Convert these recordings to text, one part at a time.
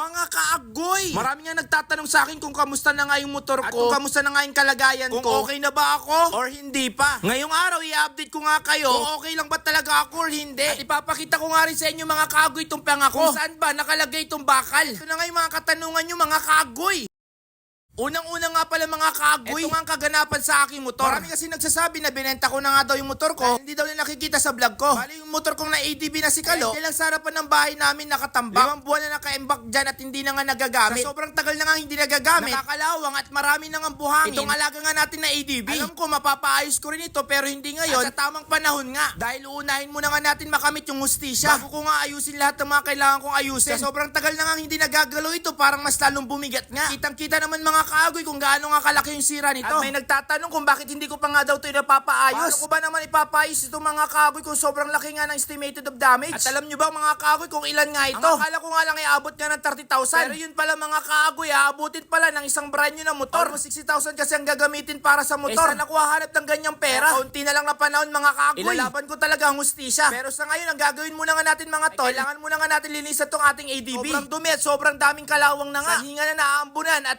Mga kaagoy! Marami nga nagtatanong sa akin kung kamusta na nga yung motor ko. At kung kamusta na nga yung kalagayan Kung ko. okay na ba ako or hindi pa. Ngayong araw, i-update ko nga kayo kung okay lang ba talaga ako or hindi. At ipapakita ko nga rin sa inyo mga kaagoy itong panga ko. Kung saan ba nakalagay itong bakal. Ito na nga yung mga katanungan nyo mga kaagoy. Unang-una nga pala mga kaagoy, ito nga ang kaganapan sa aking motor. Marami kasi nagsasabi na binenta ko na nga daw yung motor ko, dahil hindi daw nila nakikita sa vlog ko. Bali yung motor kong na ADB na si Kalo, hindi lang sa harapan ng bahay namin nakatambak. Limang buwan na naka-embak dyan at hindi na nga nagagamit. Sa sobrang tagal na nga hindi nagagamit, nakakalawang at marami na nga buhangin. Itong alaga nga natin na ADB. Alam ko mapapaayos ko rin ito pero hindi ngayon at sa tamang panahon nga. Dahil uunahin muna nga natin makamit yung hustisya. Bago ko nga ayusin lahat ng mga kailangan kong ayusin. Sa sobrang tagal na nga hindi nagagalaw ito, parang mas lalong bumigat nga. Kitang-kita naman mga kaagoy kung gaano nga kalaki yung sira nito. At may nagtatanong kung bakit hindi ko pa nga daw ito napapaayos. Paano ko ba naman ipapaayos itong mga kaagoy kung sobrang laki nga ng estimated of damage? At alam nyo ba mga kaagoy kung ilan nga ito? Ang akala ko nga lang iabot nga ng 30,000. Pero yun pala mga kaagoy, aabutin pala ng isang brand new na motor. Almost 60,000 kasi ang gagamitin para sa motor. Eh, saan ako hahanap ng ganyang pera? Kaunti na lang na panahon mga kaagoy. Ilalaban ko talaga ang hustisya. Pero sa ngayon, ang gagawin muna nga natin mga tol, kailangan muna nga natin linisan tong ating ADB. Sobrang dumi at sobrang daming kalawang na nga. Sa hinga na naaambunan at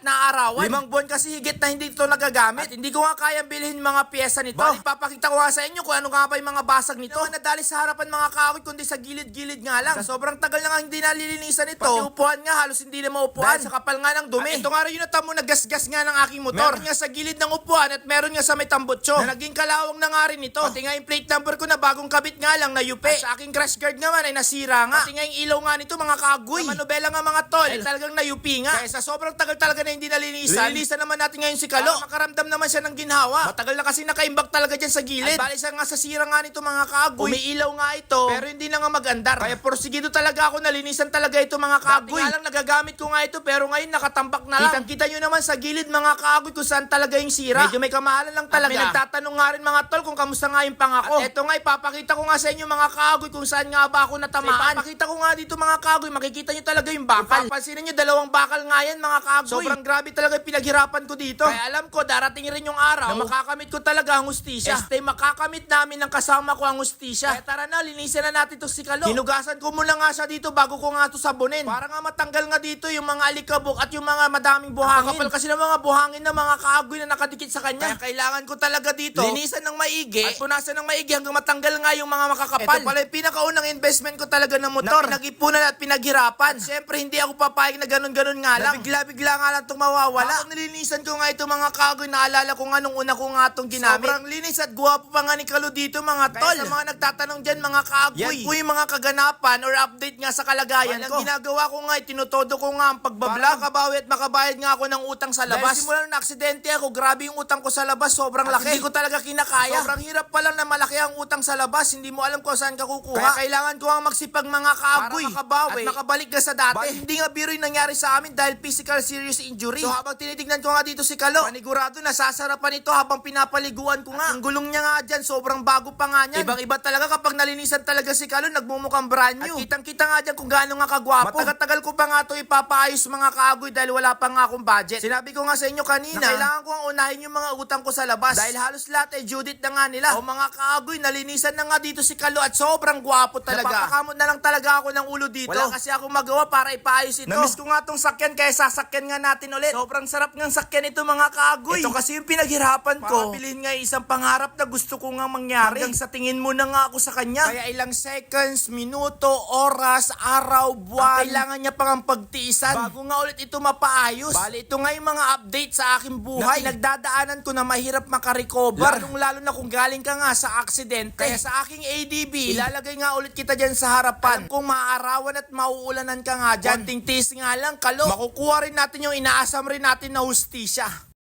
naaarawan. Limang buwan kasi higit na hindi ito nagagamit. At hindi ko nga kayang bilhin yung mga pyesa nito. Bali, papakita ko nga sa inyo kung ano nga ba yung mga basag nito. Hindi nadali sa harapan mga kawit kundi sa gilid-gilid nga lang. Sa sobrang tagal na nga hindi nalilinisan ito. Pati upuan nga halos hindi na maupuan. Dahil sa kapal nga ng dumi. At ito nga rin yung natamo na gasgas nga ng aking motor. Meron nga sa gilid ng upuan at meron nga sa may tambutso. Na naging kalawang na nga rin ito. Pati nga yung plate number ko na bagong kabit nga lang na yupe. At sa aking crash guard naman ay nasira nga. Pati nga yung ilaw nga nito mga kagoy. Manobela nga mga tol. Ay talagang nayupi nga. Kaya sa sobrang tagal talaga na hindi nalinisan. Lilinisan naman natin ngayon si Kalo. Para makaramdam naman siya ng ginhawa. Matagal na kasi nakaimbak talaga dyan sa gilid. At bali sa nga sa sira nga nito mga kagoy. Umiilaw nga ito. Pero hindi na nga magandar. Kaya porsigido talaga ako nalinisan talaga ito mga kagoy. Dati nga lang nagagamit ko nga ito pero ngayon nakatambak na lang. Kitang kita nyo naman sa gilid mga kagoy kung saan talaga yung sira. Medyo may kamahalan lang talaga. At may nagtatanong nga rin mga tol kung kamusta nga yung pangako. At eto nga ipapakita ko nga sa inyo mga kagoy kung saan nga ba ako natamaan. Ipapakita ko nga dito mga kagoy makikita nyo talaga yung bakal. Papansinin nyo dalawang bakal nga yan mga kagoy. Sobrang grabe talaga yung pinaghirapan ko dito. Kaya alam ko darating rin yung araw na makakamit ko talaga ang hustisya. Este makakamit namin ng kasama ko ang hustisya. Kaya tara na linisin na natin to si Kalo. Hinugasan ko muna nga siya dito bago ko nga to sabunin. Para nga matanggal nga dito yung mga alikabok at yung mga madaming buhangin. Ang kapal kasi ng mga buhangin na mga kaagoy na nakadikit sa kanya. Kaya kailangan ko talaga dito linisan ng maigi at punasan ng maigi hanggang matanggal nga yung mga makakapal. Ito pala yung pinakaunang investment ko talaga ng motor. Na pinag-ipunan at pinaghirapan. Siyempre hindi ako papayag na ganun-ganun nga lang. Bigla-bigla nga lang itong mawawala. Habang nilinisan ko nga ito mga kaagoy, naalala ko nga nung una ko nga itong ginamit. Sobrang linis at guwapo pa nga ni Kalo dito mga tol. Kaya sa mga nagtatanong dyan mga kaagoy, yan po yung mga kaganapan or update nga sa kalagayan ko. ginagawa ko nga, tinutodo ko nga ang pagbablog. Makabawi at makabayad nga ako ng utang sa labas. Dahil simula nung aksidente ako, grabe yung utang ko sa labas, sobrang laki. Hindi ko talaga kinakaya. Sobrang hirap pa lang na malaki ang utang sa labas, hindi mo alam kung saan ka kukuha. Kaya kailangan ko nga magsipag mga kaagoy. Para makabawi. At makabalik ka sa dati. But, hindi nga biro yung nangyari sa amin dahil physical serious injury. So habang tinitignan ko nga dito si Kalo, panigurado nasasarapan ito habang pinapaliguan ko nga. Ang gulong niya nga dyan, sobrang bago pa nga niyan. Ibang iba talaga kapag nalinisan talaga si Kalo, nagmumukhang brand new. At kitang-kita nga dyan kung gaano nga kagwapo. Matagal-tagal ko pa nga to ipapaayos mga kaagoy dahil wala pa nga akong budget. Sinabi ko nga sa inyo kanina, na kailangan ko nga unahin yung mga utang ko sa labas. Dahil halos lahat ay Judith na nga nila. O mga kaagoy, nalinisan na nga dito si Kalo at sobrang gwapo talaga. Napapakamot na lang talaga ako ng ulo dito. Wala kasi ako magawa para ipaayos ito. Namiss ko nga tong sakyan kaya sasakyan nga natin ulit. Sobrang sarap ng sakyan ito mga kaagoy. Ito kasi yung pinaghirapan ko. Para bilhin nga isang pangarap na gusto ko nga mangyari. Hanggang sa tingin mo na nga ako sa kanya. Kaya ilang seconds, minuto, oras, araw, buwan. Ang kailangan niya pang ang pagtiisan. Bago nga ulit ito mapaayos. Bali, ito nga yung mga update sa aking buhay. Na pinagdadaanan ko na mahirap makarecover. Lalong lalo na kung galing ka nga sa aksidente. Kaya sa aking ADB, ilalagay nga ulit kita dyan sa harapan. Alam kong maaarawan at mauulanan ka nga dyan. Konting tiis nga lang, kalo. Makukuha rin natin yung inaasam rin natin na hustisya.